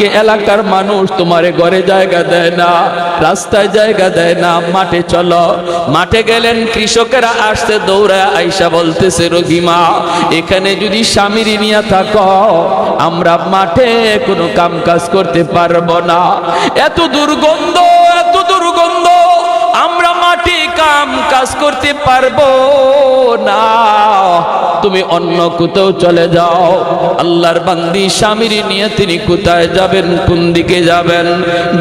আজকে এলাকার মানুষ তোমারে ঘরে জায়গা দেয় না, রাস্তায় জায়গা দেয় না, মাঠে চলো। মাঠে গেলেন কৃষকেরা আসতে দৌড়ায় আইসা বলতেছে রহিমা এখানে যদি স্বামীর নিয়ে থাকো, আমরা মাঠে কোনো কাম কাজ করতে পারব না। এত দুর্গন্ধ! কাজ করতে পারব না। তুমি অন্য কোথাও চলে যাও। আল্লাহর বান্দি স্বামীর নিয়ে তিনি কোথায় যাবেন, কোন দিকে যাবেন?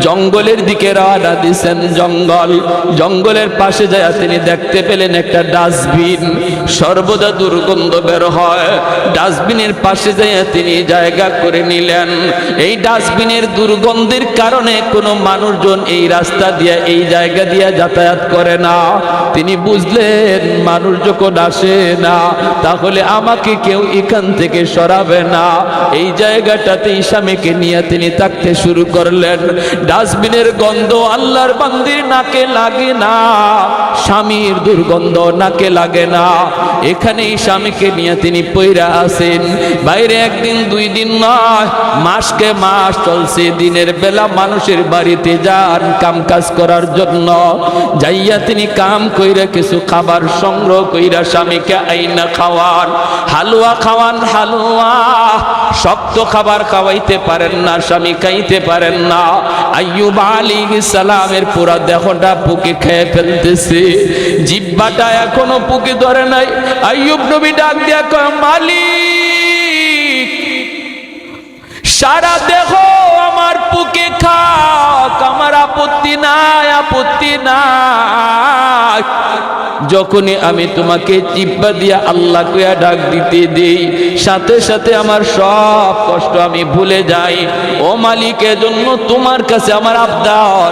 জঙ্গলের দিকে রওনা দিছেন জঙ্গল। জঙ্গলের পাশে যায় তিনি দেখতে পেলেন একটা ডাস্টবিন। সর্বদা দুর্গন্ধ বের হয়। ডাস্টবিনের পাশে যায় তিনি জায়গা করে নিলেন। এই ডাস্টবিনের দুর্গন্ধের কারণে কোনো মানুষজন এই রাস্তা দিয়ে, এই জায়গা দিয়ে যাতায়াত করে না। তিনি বুঝলেন মানুষ যখন আসে না, তাহলে আমাকে কেউ এখান থেকে সরাবে না। এই জায়গাটাতে স্বামীকে নিয়ে তিনি থাকতে শুরু করলেন। ডাস্টবিনের গন্ধ আল্লাহর বান্দির নাকে লাগে না, স্বামীর দুর্গন্ধ নাকে লাগে না। এখানে স্বামীকে নিয়ে তিনি পইরা আসেন। বাইরে একদিন, দুই দিন নয় মাসকে মাস চলছে। দিনের বেলা মানুষের বাড়িতে যান কাম কাজ করার জন্য। যাইয়া তিনি কাম কইরা কিছু খাবার সংগ্রহ কইরা স্বামীকে আইনা খাওয়ান। হালুয়া খাওয়ান, হালুয়া। শক্ত খাবার খাওয়াইতে পারেন না, স্বামী খাইতে পারেন না। আইয়ুব আলী সালামের পুরা দেহটা পুকে খেয়ে ফেলতেছে। জিব্বাটা এখনও পুকে ধরে নাই। আইয়ুব নবী ডাক দিয়া কয়, মালিক, সারা দেহ আমার পুকে খাক, আমার আপত্তি নাই আপত্তি নাই। যখনই আমি তোমাকে চিপ্পা দিয়া আল্লাহ কয়া ডাক দিতে দেই, সাথে সাথে আমার সব কষ্ট আমি ভুলে যাই। ও মালিকের জন্য তোমার কাছে আমার আবদার।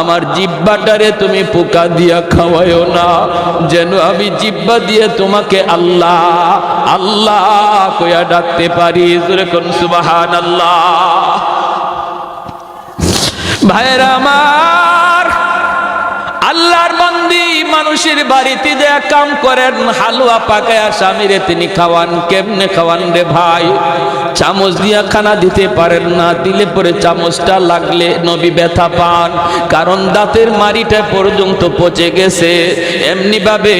আমার জিব্বাটারে তুমি পোকা দিয়া খাওয়াইও না। যেন আমি জিব্বা দিয়ে তোমাকে আল্লাহ আল্লাহ কয়া ডাকতে পারি। সুবাহান আল্লাহ ভাইরা আমার, আল্লাহর বান্দি মানুষের বাড়িতে যে কাম করেন, হালুয়া পাকায়া স্বামীরে তিনি খাওয়ান, কেমনে খাওয়ান রে ভাই? চামচ দিয়া খানা দিতে পারেন না, দিলে পরে চামচটা লাগলে নবী ব্যথা পান, কারণ দাঁতের মারিটা পর্যন্ত পচে গেছে এমনি ভাবে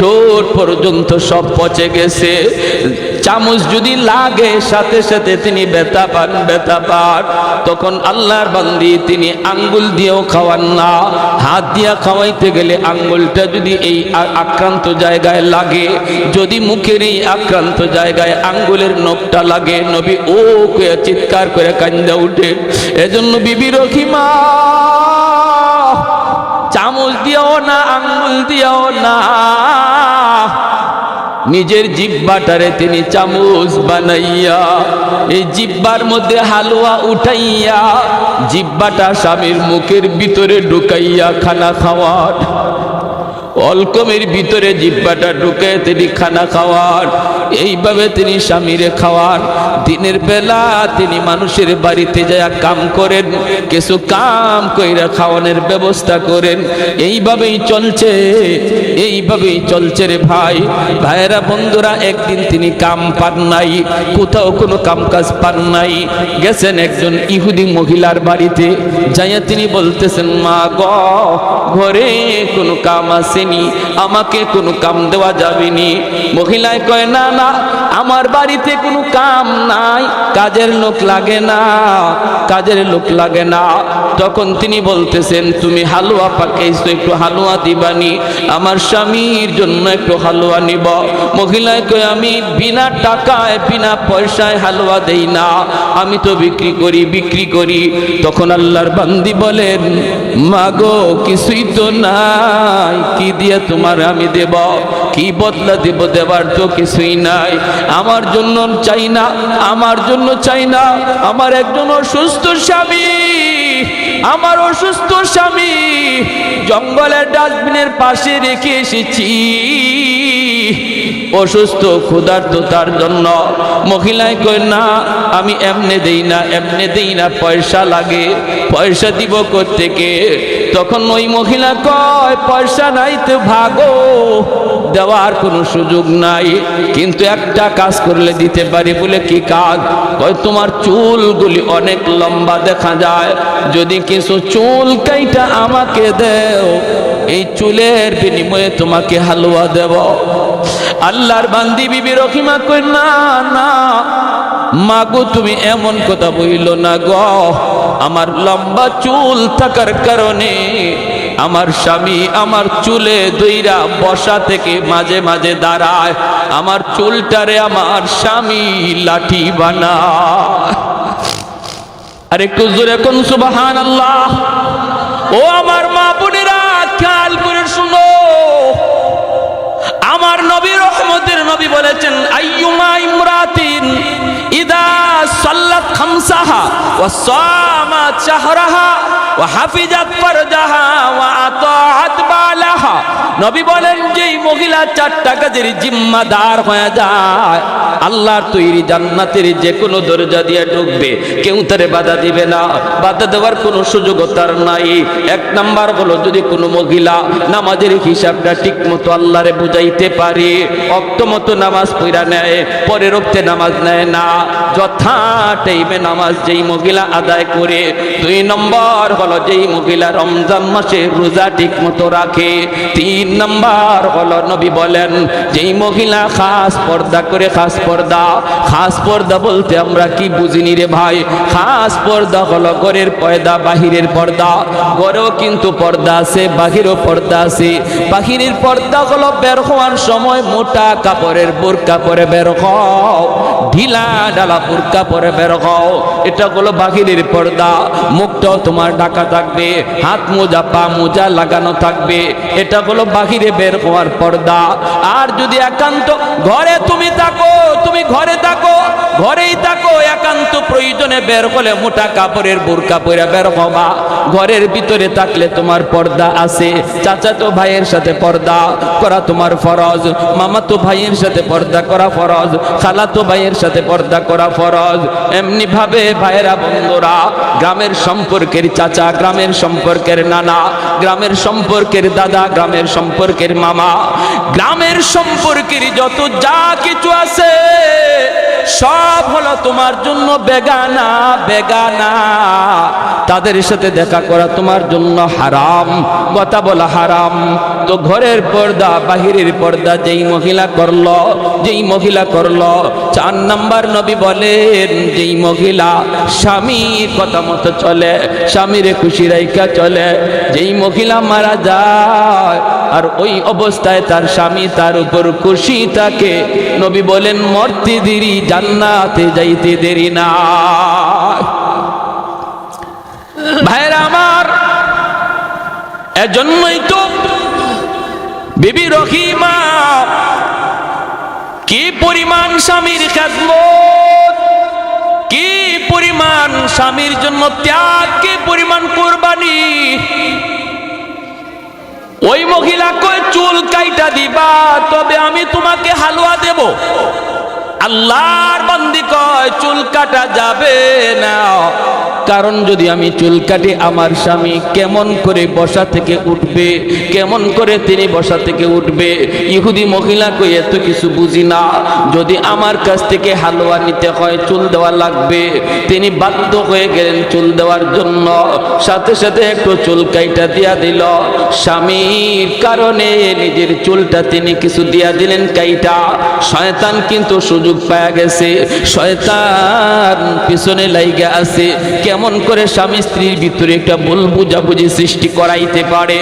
ঠোঁট পর্যন্ত সব পচে গেছে। চামচ যদি লাগে, সাথে সাথে তিনি ব্যথা পান ব্যথা পান। তখন আল্লাহর বান্দি তিনি আঙ্গুল দিয়েও খাওয়ান না। হাত দিয়া খাওয়াইতে গেলে আঙ্গুলটা যদি এই আক্রান্ত জায়গায় লাগে, যদি মুখের এই আক্রান্ত জায়গায় আঙ্গুলের নখটা লাগে, নবী ও চিৎকার করে কান্দা উঠে। এজন্য বিবি রহিমা, চামচ দিও না, আঙ্গুল দিও না। নিজের জিব্বাটারে তিনি চামচ বানাইয়া, এই জিব্বার মধ্যে হালুয়া উঠাইয়া, জিব্বাটা স্বামীর মুখের ভিতরে ঢুকাইয়া খানা খাওয়ার। অলকমের ভিতরে জিব্বাটা ঢুকে তিনি খানা খাওয়ান। এইভাবে তিনি স্বামীরে খাওয়ান। দিনের বেলা তিনি মানুষের বাড়িতে যায় কাম করেন, কিছু কাম কইরা খাওয়ানোর ব্যবস্থা করেন। এইভাবেই চলছে এইভাবেই চলছে রে ভাই। ভাইয়েরা, বন্ধুরা, একদিন তিনি কাম পান নাই, কোথাও কোনো কাম কাজ পান নাই। গেছেন একজন ইহুদি মহিলার বাড়িতে, যাইয়া তিনি বলতেছেন, মা গ, ঘরে কোনো কাম আসেনি আমাকে কোনো কাম দেওয়া যাবেনি। মহিলায় কয়, না না, আমার বাড়িতে কোনো কাম নাই, কাজের লোক লাগে না, কাজের লোক লাগে না। তখন তিনি বলতেছেন, তুমি হালুয়া পাকাইছো, একটু হালুয়া দিবানি, আমার স্বামীর জন্য একটু হালুয়া নিব। মহিলায় কয়, আমি বিনা টাকায়, বিনা পয়সায় হালুয়া দেই না, আমি তো বিক্রি করি বিক্রি করি। তখন আল্লাহর বান্দি বলেন, মাগো, কিছুই তো নাই, কি দিয়ে তোমার আমি দেব। কি বদলা দেব দেবার তো কিছুই নাই। আমার জন্য চাই না, আমার জন্য চাই না। আমার একজন অসুস্থ স্বামী, আমার অসুস্থ স্বামী জঙ্গলের ডাস্টবিনের পাশে রেখে এসেছি। অসুস্থ ক্ষুধার্ত তার জন্য। মহিলায় কই না, আমি এমনে দেই না, এমনে দেই না, পয়সা লাগে, পয়সা দিব থেকে তখন ওই মহিলা কয়, পয়সা নাই তো ভাগো, দেওয়ার কোনো সুযোগ নাই। কিন্তু একটা কাজ করলে দিতে পারি বলে কি কাজ? কয়, তোমার চুলগুলি অনেক লম্বা দেখা যায়, যদি কিছু চুল কাইটা আমাকে দেও, এই চুলের বিনিময়ে তোমাকে হালুয়া দেব। আল্লাহর বান্দি বিবি রহিমা কই না না, মাগো তুমি এমন কথা বইল না গ। আমার লম্বা চুল থাকার কারণে আমার স্বামী আমার চুলে দইরা বসা থেকে মাঝে মাঝে দাঁড়ায়। আমার চুলটারে আমার স্বামী লাঠি বানা আর একটু জোরে কোন সুবাহান আল্লাহ ও আমার মা বোনেরা, খেয়াল করে শুনো। নবী বলেছেন আইয়ুমা ইমরাতিন? ইদা সাল্লাত খামসাহা ওয়া সামাত শাহরাহা ওয়া হাফিজাত নবী বলেন, যেই মহিলা চারটা কাজের জিম্মাদার হয়ে যায়, আল্লাহর তৈরি জান্নাতের যে কোনো দরজা দিয়ে ঢুকবে, কেউ তারে বাধা দিবে না, বাধা দেওয়ার কোনো সুযোগও তার নাই। এক নাম্বার হলো, যদি কোনো মহিলা নামাজের হিসাবটা ঠিক মতো আল্লাহরে বুঝাইতে পারে অক্ত মতো নামাজ পড়া নেয় পরে রক্তে নামাজ নেয় না যথা টাইমে নামাজ যেই মহিলা আদায় করে, দুই নম্বর হলো যেই মহিলা রমজান মাসে রোজা ঠিক মতো রাখে, তিন নম্বর হলো নবী বলেন, যেই মহিলা খাস পর্দা করে, খাস পর্দা খাস পর্দা বলতে আমরা কি বুঝিনি রে ভাই? খাস পর্দা হলো ঘরের পর্দা, বাহিরের পর্দা। ঘরেও কিন্তু পর্দা আছে, বাহিরও পর্দা আছে। বাহিরের পর্দা হলো বের হওয়ার সময় মোটা কাপড়ের বোরকা পরে বের হও। ঢিলা ডালা বোরকা পরে বের হও। এটা হলো বাহিরের পর্দা। মুখটাও তোমার ঢাকা থাকবে। হাত মোজা, পা মোজা লাগানো থাকবে। এটা হলো বাহিরে বের হওয়ার পর্দা। আর যদি একান্ত ঘরে তুমি থাকো, তুমি ঘরে থাকো, ঘরেই থাকো, একান্ত প্রয়োজনে বের হলে মোটা কাপড়ের বোরকা পরে বের হবা। ঘরের ভিতরে থাকলে তোমার পর্দা আছে। চাচাতো ভাইয়ের সাথে পর্দা করা তোমার ফরজ। মামাতো ভাইয়ের সাথে পর্দা করা ফরজ। খালাতো ভাইয়ের সাথে পর্দা করা ফরজ। এমনি ভাবে ভাইয়েরা, বন্ধুরা, গ্রামের সম্পর্কের চাচা, গ্রামের সম্পর্কের নানা, গ্রামের সম্পর্কের দাদা, গ্রামের সম্পর্কের মামা, গ্রামের সম্পর্কের যত যা কিছু আছে সব হলো তোমার জন্য বেগানা বেগানা। তাদের সাথে দেখা করা তোমার জন্য হারাম। কথা বলা হারাম। তো ঘরের পর্দা, বাহিরের পর্দা যেই মহিলা করল, যেই মহিলা করল, চার নাম্বার নবী বলেন, যেই মহিলা স্বামীর কথা মতো চলে, স্বামীরে খুশি রাইকা চলে, যেই মহিলা মারা যায় আর ওই অবস্থায় তার স্বামী তার উপর খুশি থাকে। নবী বলেন, মরতে দেরি, জান্নাতে যাইতে দেরি না। ভাইরা আমার, এজন্যই তো বিবি রহিমা কি পরিমাণ স্বামীর খেদমত, কি পরিমাণ স্বামীর জন্য ত্যাগ, কি পরিমাণ কোরবানি। ওই মহিলা কয়, চুল কাইটা দিবা, তবে আমি তোমাকে হালুয়া দেব। আল্লাহর বান্দি কয়, চুল কাটা যাবে না। কারণ যদি আমি চুল কাটি আমার স্বামী কেমন করে বসা থেকে উঠবে, কেমন করে তিনি বসা থেকে উঠবে, ইহুদি মহিলা কই এত কিছু বুঝি না। যদি আমার কাছ থেকে হালুয়া নিতে হয়, চুল দেওয়া লাগবে। তিনি বাধ্য হয়ে গেলেন চুল দেওয়ার জন্য। সাথে সাথে একটু চুল কাইটা দিয়া দিল। স্বামীর কারণে নিজের চুলটা তিনি কিছু দিয়া দিলেন কাইটা। শয়তান কিন্তু সুযোগ পাওয়া গেছে। শয়তান পিছনে লাইগা আছে। কেমন করে স্বামী স্ত্রীর ভিতরে একটা ভুল বুঝাবুঝি সৃষ্টি করাইতে পারে?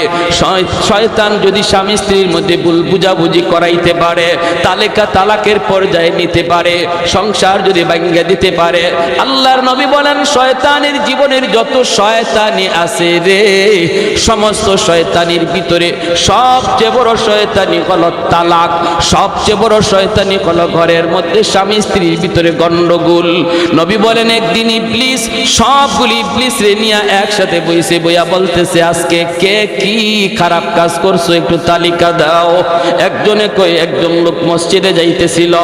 শয়তান যদি স্বামী স্ত্রীর মধ্যে ভুল বুঝাবুঝি করাইতে পারে, তালেকা তালাকের পর্যায়ে নিতে পারে, সংসার যদি ভাঙ্গা দিতে পারে। আল্লাহর নবী বলেন, শয়তানের জীবনের যত শয়তানি আছে রে, সমস্ত শয়তানির ভিতরে সবচেয়ে বড় শয়তানি হলো তালাক, সবচেয়ে বড় শয়তানি হলো ঘরের মধ্যে স্বামী স্ত্রীর ভিতরে গন্ডগোল নবী বলেন একদিন ইবলিস সব সবগুলি ইবলিস রে নিয়ে একসাথে বইছে, বইয়া বলতেছে, আজকে কে কি খারাপ কাজ করছ একটু তালিকা দাও। একজনে কই একজন লোক মসজিদে যাইতেছিল,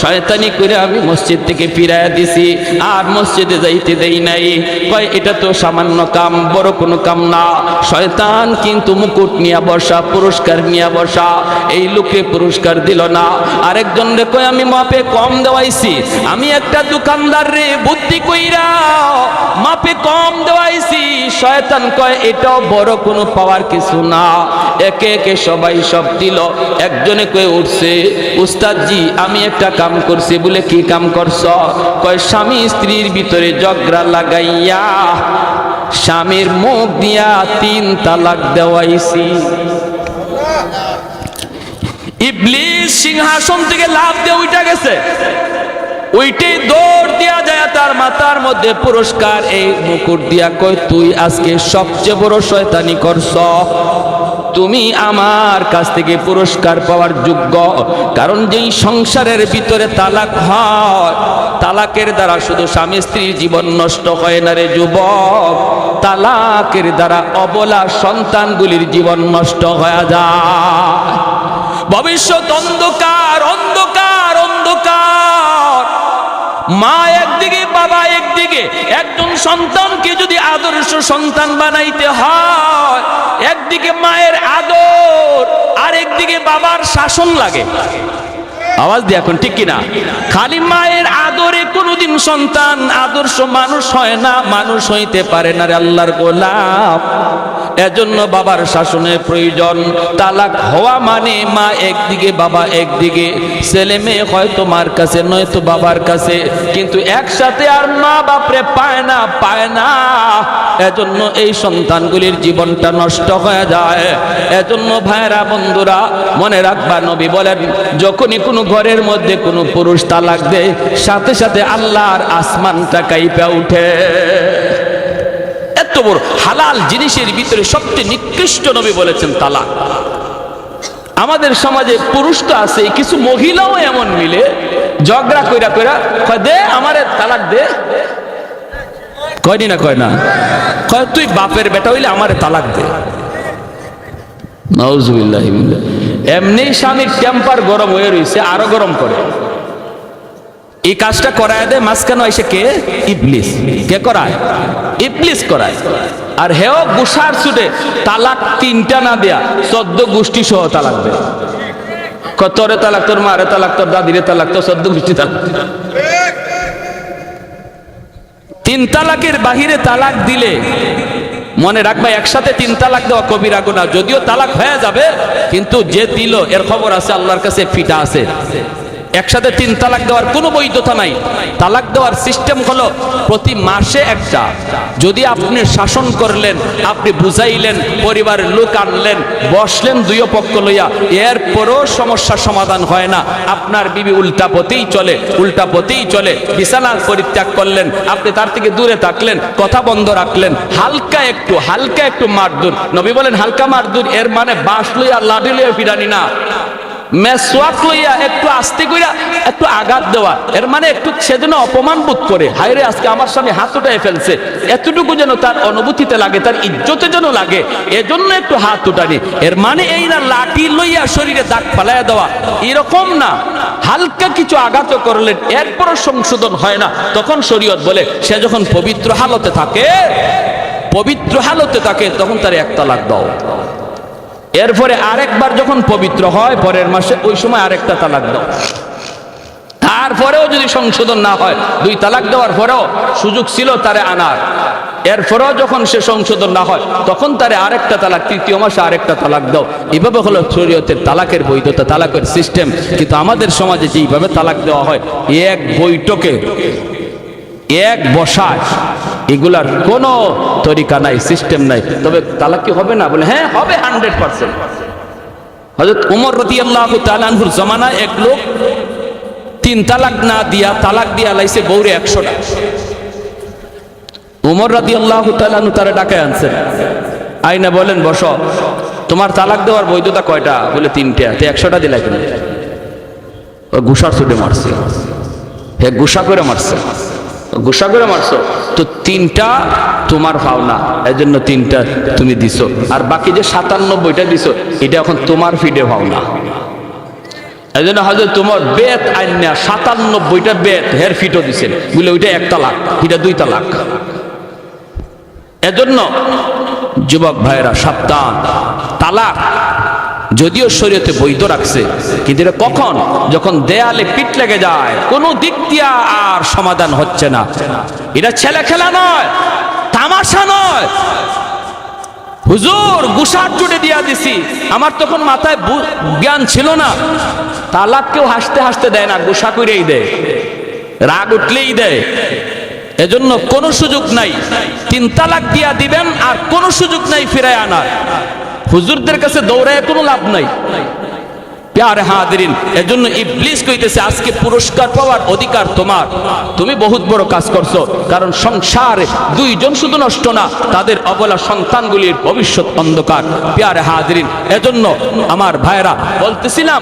শয়তানি করে আমি মসজিদ থেকে ফিরাইয়া দিছি, আর মসজিদে যাইতে দেই নাই। কয়, এটা তো সামান্য কাম, বড় কোনো কাম না। শয়তান কিন্তু মুকুট নিয়ে বসা, পুরস্কার নিয়ে বসা, এই লোকে পুরস্কার দিল না। আরেকজন রে কয়, আমি মাপে কম দেওয়াইছি, আমি একটা দোকানদার রে, বুদ্ধি কইরা মাপে কম দেওয়াইছি। শয়তান কয়, এটাও বড় কোনো পাওয়ার কিছু না। একে একে সবাই সব দিল। একজনে কয়ে উঠছে, উস্তাদজি, আমি একটা কাম করছি, বলে কি কাম করছ? কয়, স্বামী স্ত্রীর ভিতরে জগরা লাগাইয়া স্বামীর মুখ দিয়া তিন তালাক দেওয়াইছি। ইবলিস সিংহাসন থেকে লাভ দিয়ে উইটা গেছে। ওইটাই দৌড় দিয়া যায়, তার মাথার মধ্যে পুরস্কার, এই মুকুট দিয়া কই তুই আজকে সবচেয়ে বড় শয়তানি করছ। তুমি আমার কাছ থেকে পুরস্কার পাওয়ার যোগ্য। কারণ যেই সংসারের ভিতরে তালাক হয়, তালাকের দ্বারা শুধু স্বামী স্ত্রীর জীবন নষ্ট হয় না রে যুবক। তালাকের দ্বারা অবলা সন্তানগুলির জীবন নষ্ট হয়ে যায়। ভবিষ্যৎ অন্ধকার মা একদিকে, বাবা একদিকে। একজন সন্তানকে যদি আদর্শ সন্তান বানাইতে হয়, একদিকে মায়ের আদর, আর একদিকে বাবার শাসন লাগে। আওয়াজ দিয়ে এখন ঠিক কিনা? খালি মায়ের আদরে কোনোদিন সন্তান আদর্শ মানুষ হয় না, মানুষ হইতে পারে না রে আল্লাহর গোলাপ এজন্য বাবার শাসনের প্রয়োজন তালাক হওয়া মানে মা একদিকে, বাবা একদিকে। ছেলে মেয়ে হয়তো মার কাছে, নয়তো বাবার কাছে। কিন্তু একসাথে আর মা বাপরে পায় না পায় না। এজন্য এই সন্তানগুলির জীবনটা নষ্ট হয়ে যায়। এজন্য ভাইরা বন্ধুরা, মনে রাখবা, নবী বলেন, যখনই কোনো ঘরের মধ্যে কোনো পুরুষ তালাক দেয়, সাথে সাথে আল্লাহর আসমানটা কাইপা উঠে। বড় হালাল জিনিসের ভিতরে সবচেয়ে নিকৃষ্ট নবী বলেছেন তালাক। আমাদের সমাজে পুরুষ তো আছে, কিছু মহিলাও এমন মিলে, ঝগড়া কইরা কইরা কয়, দে আমারে তালাক দে। কয়নি না কয় না? কয়, তুই বাপের বেটা হইলে আমারে তালাক দে। নাউজুবিল্লাহ এমনি স্বামীর টেম্পার গরম হয়ে রয়েছে আরও গরম করে। এই কাজটা করায় দেয়, মাঝখানে এসে কে? ইবলিস। কে করায়? ইবলিস করায়। আর হেও গুসার ছুটে তালাক তিনটা না দেয়া, চোদ্দ গোষ্ঠী সহ তালাক দেয়। তোরে তালাক, তোর মারে তালাক, তোর দাদিরে তালাক, তোর চোদ্দ গোষ্ঠী তালাক। তিন তালাকের বাহিরে তালাক দিলে, মনে রাখবা একসাথে তিন তালাক দেওয়া কবিরা গুনাহ যদিও তালাক হয়ে যাবে, কিন্তু যে দিল, এর খবর আছে, আল্লাহর কাছে ফিটা আছে। একসাথে তিন তালাক দেওয়ার কোনো বৈধতা নাই। তালাক দেওয়ার সিস্টেম হলো প্রতি মাসে একটা। যদি আপনি শাসন করলেন, আপনি বুঝাইলেন, পরিবারের লোক আনলেন, বসলেন দুই পক্ষ লইয়া, এরপরও সমস্যার সমাধান হয় না। আপনার বিবি উল্টা পথেই চলে, উল্টা পথেই চলে। বিছানা পরিত্যাগ করলেন, আপনি তার থেকে দূরে থাকলেন, কথা বন্ধ রাখলেন। হালকা একটু হালকা একটু মারদুর নবী বলেন, হালকা মারদুর এর মানে বাঁশ লইয়া লাঠি লইয়া ফিরানি না। মেসওয়াক লইয়া একটু আস্তে কইরা একটু আঘাত দেওয়া। এর মানে একটু সেজন্য অপমান বোধ করে। হায়রে, আজকে আমার সামনে হাত উঠায় ফেলছে। এতটুকু যেন তার অনুভূতিতে লাগে, তার ইজ্জতে যেন লাগে, এজন্য একটু হাত উঠানি। এর মানে এই না, লাঠি লইয়া শরীরে দাগ ফালাইয়া দেওয়া। এরকম না। হালকা কিছু আঘাত করলেন এরপরও সংশোধন হয় না। তখন শরীয়ত বলে, সে যখন পবিত্র হালতে থাকে, পবিত্র হালতে থাকে, তখন তার এক তালাক দাও। এরপরে আরেকবার যখন পবিত্র হয়, পরের মাসে ওই সময় আরেকটা তালাক দাও। তারপরেও যদি সংশোধন না হয়, দুই তালাক দেওয়ার পরেও সুযোগ ছিল তারে আনার। এরপরেও যখন সে সংশোধন না হয়, তখন তারে আরেকটা তালাক, তৃতীয় মাসে আরেকটা তালাক দাও। এভাবে হলো শরীয়তের তালাকের বৈধতা, তালাকের সিস্টেম। কিন্তু আমাদের সমাজে যেইভাবে তালাক দেওয়া হয়, এক বৈঠকে, এক বসায় এগুলার কোনো তরিকা নাই সিস্টেম নাই। তবে তালাক কি হবে না? বলে হ্যাঁ হবে হান্ড্রেড পার্সেন্ট উমর রতি আল্লাহ জমানা এক লোক তিন তালাক না দিয়া তালাক দিয়া লাইছে বৌরে একশোটা। উমর রাদি আল্লাহ তালানহু তারা ডাকায় আনছেন আইনা বলেন, বস। তোমার তালাক দেওয়ার বৈধতা কয়টা? বলে, তিনটা। তো একশোটা দিলা কেন? গুসার ছুটে মারছে। হে গুসা করে মারছে। গুসা করে মারছো? তো তিনটা তোমার পাওনা এই জন্য তিনটা তুমি দিছো। আর বাকি যে সাতানব্বইটা দিছো, এটা এখন তোমার ফিডে পাওনা এই জন্য হয়তো তোমার বেত আইনা সাতান্নব্বইটা বেত হের ফিটও দিছেন। বলে ওইটা এক তালাক এটা দুই তালাক এজন্য যুবক ভাইরা সাবধান। তালাক যদিও শরীয়তে বৈধ রাখছে, কিন্তু এটা কখন? যখন দেয়ালে পিঠ লেগে যায়, কোনো দিক দিয়া আর সমাধান হচ্ছে না। এটা ছেলে খেলা নয়, তামাশা নয়। হুজুর, গুসার জুড়ে দিয়া দিছি। আমার তখন মাথায় জ্ঞান ছিল না। তালাক কেউ হাসতে হাসতে দেয় না, গুসা করেই দেয়। রাগ উঠলেই দেয়। এজন্য কোনো সুযোগ নাই। তিন তালাক দিয়া দিবেন আর কোনো সুযোগ নাই ফিরায় আনার। হুজুরদের কাছে দৌড়ায় কোনো লাভ নাই। প্যারে এজন্য কইতেছে, আজকে পুরস্কার পাওয়ার অধিকার তোমার। তুমি বহুত বড় কাজ করছ, কারণ সংসারে দুইজন শুধু নষ্ট না, তাদের অবলা সন্তানগুলির ভবিষ্যৎ অন্ধকার। প্যারে হাদিরিন এজন্য আমার ভাইরা বলতেছিলাম,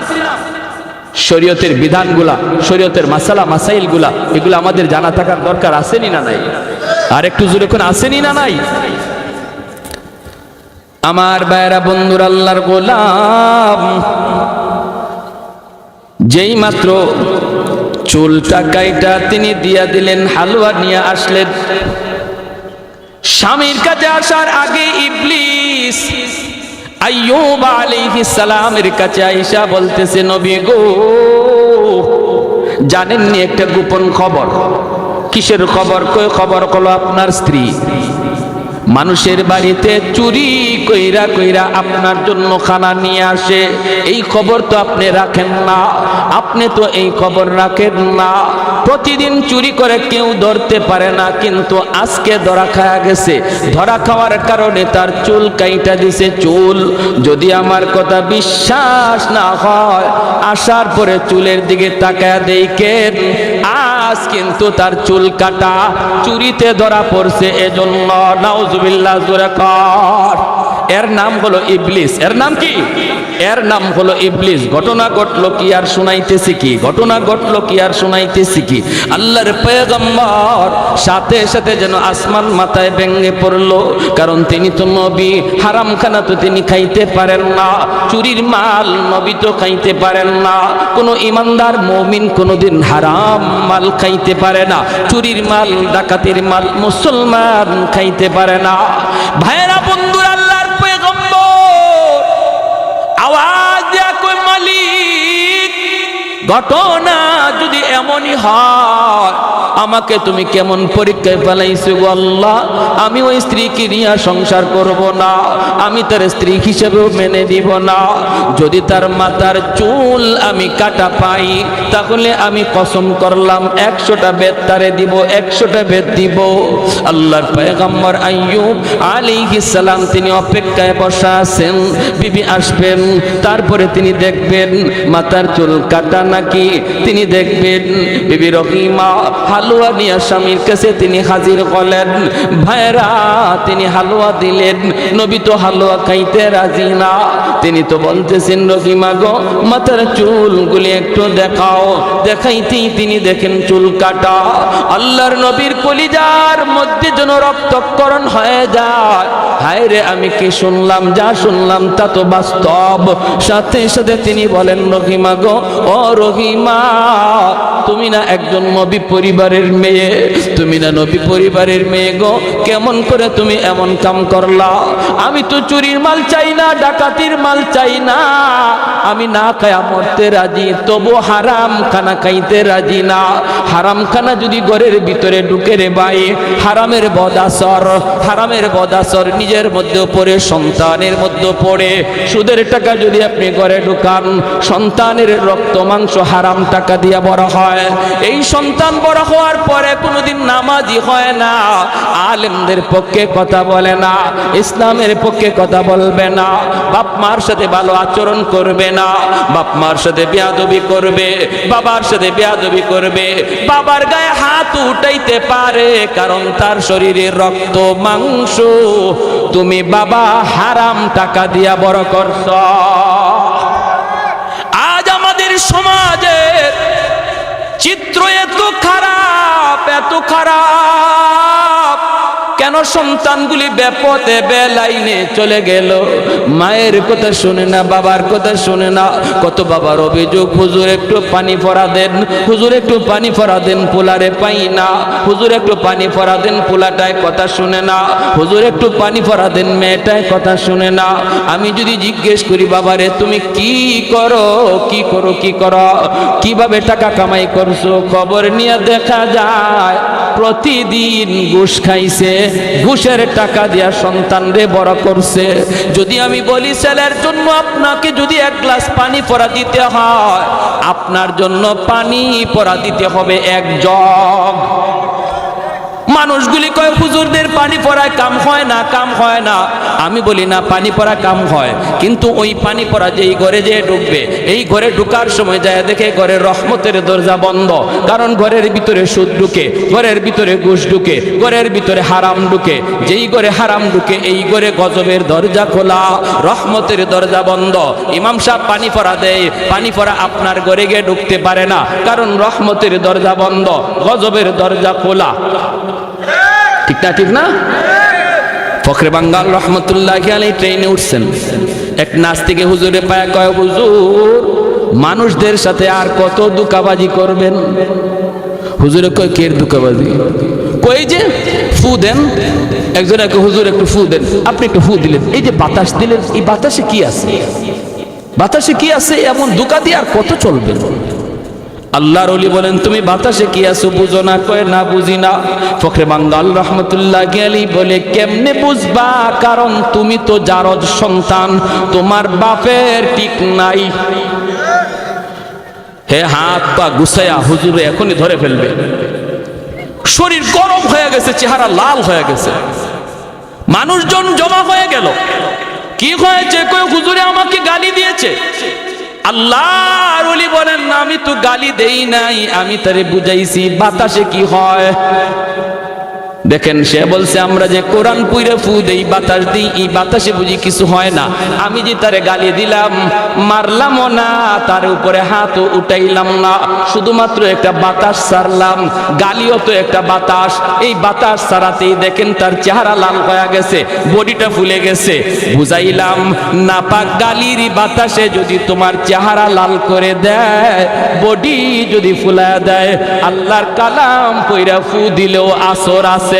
শরীয়তের বিধানগুলা, শরীয়তের মাসালা, মাসাইলগুলা, এগুলো আমাদের জানা থাকার দরকার আসেনি না নাই? আর একটু জোরে কোন আসেনি না নাই? আমার বাইরা বন্ধুর, আল্লাহর গোলাম। যেই মাত্র চুলটা কাইটা তিনি দিয়া দিলেন, হালুয়া নিয়ে আসলেন। স্বামীর কাছে আসার আগে ইবলিস আইয়ুব আলাইহিস সালামের কাছে আইসা বলতেছে, নবী গো, জানেননি একটা গোপন খবর? কিসের খবর? কই খবর? হলো আপনার স্ত্রী। মানুষের বাড়িতে চুরি কইরা কইরা আপনার জন্য খানা নিয়ে আসে। এই খবর তো আপনি রাখেন না। আপনি তো এই খবর রাখেন না। প্রতিদিন চুরি করে কেউ ধরতে পারে না, কিন্তু আজকে ধরা খাওয়া গেছে। ধরা খাওয়ার কারণে তার চুল কাইটা দিছে চুল। যদি আমার কথা বিশ্বাস না হয়, আসার পরে চুলের দিকে তাকায় দেখেন। আজ কিন্তু তার চুল কাটা চুরিতে ধরা পড়ছে এজন্য নাউজুবিল্লাহ জোরে কর। এর নাম হলো ইবলিস। এর নাম কি? এর নাম হলো ইবলিস। ঘটনা ঘটলো কি আর শুনাইতেছি কি? ঘটনা ঘটলো কি আর শুনাইতেছি কি? আল্লাহর পয়গম্বর সাথে সাথে যেন আসমান মাথায় ভেঙে পড়ল। কারণ তিনি তো নবী হারাম খানা তো তিনি খাইতে পারেন না। চুরির মাল নবী তো খাইতে পারেন না। কোনো ইমানদার মমিন কোনোদিন হারাম মাল খাইতে পারে না। চুরির মাল, ডাকাতির মাল মুসলমান খাইতে পারে না। ভাইরা ঘটনা এমনই হয়। আমাকে তুমি কেমন পরীক্ষায় ফেলাইছো গো আল্লাহ? আমি ওই স্ত্রীকে নিয়ে সংসার করব না। আমি তার স্ত্রী হিসেবেও মেনে দিব না। যদি তার মাথার চুল আমি কাটা পাই, তাহলে আমি কসম করলাম, একশোটা বেদ তারে দিব, একশোটা বেদ দিব। আল্লাহর পয়গম্বর আইয়ুব আলাইহিস সালাম তিনি অপেক্ষায় বসা আছেন। বিবি আসবেন, তারপরে তিনি দেখবেন মাথার চুল কাটা নাকি? তিনি দেখবেন বিবি রহিমা হালুয়া নিয়ে স্বামীর কাছে তিনি হাজির করলেন ভাইরা তিনি হালুয়া দিলেন। নবী তো হালুয়া খাইতে রাজি না। তিনি তো বলতেছেন, রহিমা গো, মাথার চুলগুলি একটু দেখাও। দেখাইতেই তিনি দেখেন চুল কাটা। আল্লাহর নবীর কলিজার মধ্যে যেন রক্তকরণ হয়ে যায়। হায় রে, আমি কি শুনলাম, যা শুনলাম তা তো বাস্তব। সাথে সাথে তিনি বলেন, রহিমা গো, ও রহিমা তুমি না একজন নবী পরিবারের মেয়ে, তুমি না নবী পরিবারের মেয়ে গো। কেমন করে তুমি এমন কাম করলা? আমি তো চুরির মাল চাই না, ডাকাতির মাল চাই না। আমি না খায়া মরতে রাজি, তবু হারাম খানা খাইতে রাজি না। হারাম খানা যদি ঘরের ভিতরে ঢুকে রে ভাই, হারামের বদাসর হারামের বদাসর নিজের মধ্যে পড়ে, সন্তানের মধ্যে পড়ে। সুদের টাকা যদি আপনি ঘরে ঢুকান, সন্তানের রক্ত, মাংস, হারাম টাকা দিয়ে বড় হয়। এই সন্তান বড় হওয়ার পরে কোনোদিন নামাজি হয় না। আলেমদের পক্ষে কথা বলে না। ইসলামের পক্ষে কথা বলবে না। বাপ মার সাথে ভালো আচরণ করবে না। বাপ মার সাথে বেয়াদবি করবে। বাবার সাথে বেয়াদবি করবে। বাবার গায়ে হাত উঠাইতে পারে, কারণ তার শরীরে রক্ত, মাংস। তুমি বাবা, হারাম টাকা দিয়া বড় করছ। আজ আমাদের সমাজের সারা কেন সন্তানগুলি বেপথে বেলাইনে চলে গেল? মায়ের কথা শুনে না, বাবার কথা শুনে না। কত বাবার অভিযোগ, হুজুর, একটু পানি ফরা দেন। হুজুর, একটু পানি ফরা দেন, পোলারে পাই না। হুজুর, একটু পানি ফরা দেন, পোলাটায় কথা শুনে না। হুজুর, একটু পানি ফরা দেন, মেয়েটায় কথা শুনে না। আমি যদি জিজ্ঞেস করি, বাবারে, তুমি কি করো? কি করো কি করো? কীভাবে টাকা কামাই করছ? খবর নিয়ে দেখা যায়, প্রতিদিন ঘুষ খাইছে। ঘুষের টাকা দিয়া সন্তান রে বড় করছে। যদি আমি বলি, ছেলের জন্য আপনাকে যদি এক গ্লাস পানি পরা দিতে হয়, আপনার জন্য পানি পরা দিতে হবে এক জগ মানুষগুলি কয়, হুজুরদের পানি পড়ায় কাম হয় না, কাম হয় না। আমি বলি, না, পানি পড়া কাম হয়, কিন্তু ওই পানি পড়া যেই ঘরে যেয়ে ঢুকবে, এই ঘরে ঢুকার সময় যায় দেখে ঘরের রহমতের দরজা বন্ধ। কারণ ঘরের ভিতরে সুদ ঢুকে, ঘরের ভিতরে ঘুষ ঢুকে, ঘরের ভিতরে হারাম ঢুকে। যেই ঘরে হারাম ঢুকে, এই ঘরে গজবের দরজা খোলা, রহমতের দরজা বন্ধ। ইমাম সাহেব পানি পড়া দেয়, পানি পড়া আপনার ঘরে গিয়ে ঢুকতে পারে না, কারণ রহমতের দরজা বন্ধ, গজবের দরজা খোলা। ঠিক না ঠিক না? ফখরে বাঙ্গাল রহমতুল্লাহ আলী ট্রেনে উঠছেন। এক নাস্তিকে হুজুরে পায়া কয়, হুজুর, মানুষদের সাথে আর কত দুকাবাজি করবেন? হুজুরে কয় কের দুকাবাজি? কই যে ফু দেন। একজন এক হুজুর, একটু ফু দেন। আপনি একটু ফু দিলেন। এই যে বাতাস দিলেন, এই বাতাসে কি আছে? বাতাসে কি আছে? এমন দুকা দিয়ে আর কত চলবে? আল্লাহর অলি বলেন, তুমি বাতাসে কি আছো বুঝো না? কয়ে, না, বুঝি না। ফখরে বাঙ্গাল রহমতুল্লাহ আলী বলে, কেমনে বুঝবা? কারণ তুমি তো জারজ সন্তান, তোমার বাপের ঠিক নাই। হে হাত পা গুছাইয়া হুজুরে এখনই ধরে ফেলবে। শরীর গরম হয়ে গেছে, চেহারা লাল হয়ে গেছে। মানুষজন জমা হয়ে গেল। কি হয়েছে? কই হুজুরে আমাকে গালি দিয়েছে। আল্লাহর ওলি বলেন আমি তো গালি দেই নাই আমি তারে বুঝাইছি বাতাসে কি হয়? দেখেন, সে বলছে, আমরা যে কোরআন পুইরে ফু দেই, বাতাস দিই, এই বাতাসে বুঝি কিছু হয় না। আমি যে তারে গালি দিলাম, মারলামও না, তার উপরে হাতও উঠাইলাম না। শুধুমাত্র একটা বাতাস সারলাম গালিও তো একটা বাতাস। এই বাতাস সারাতেই দেখেন, তার চেহারা লাল হয়ে গেছে, বডিটা ফুলে গেছে। বুঝাইলাম, নাপাক গালির বাতাসে যদি তোমার চেহারা লাল করে দেয়, বডি যদি ফুলায় দেয়, আল্লাহর কালাম পইরা ফু দিলেও আসর আছে।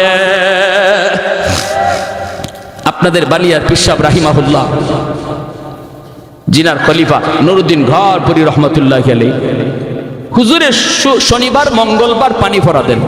আপনাদের বালিয়ার পিসাব রাহিমাহুল্লাহ, জিনার খলিফা নুরুদ্দিন ঘর পরি রহমতুল্লাহ আলী হুজুরে শনিবার, মঙ্গলবার পানি ফরা দেন।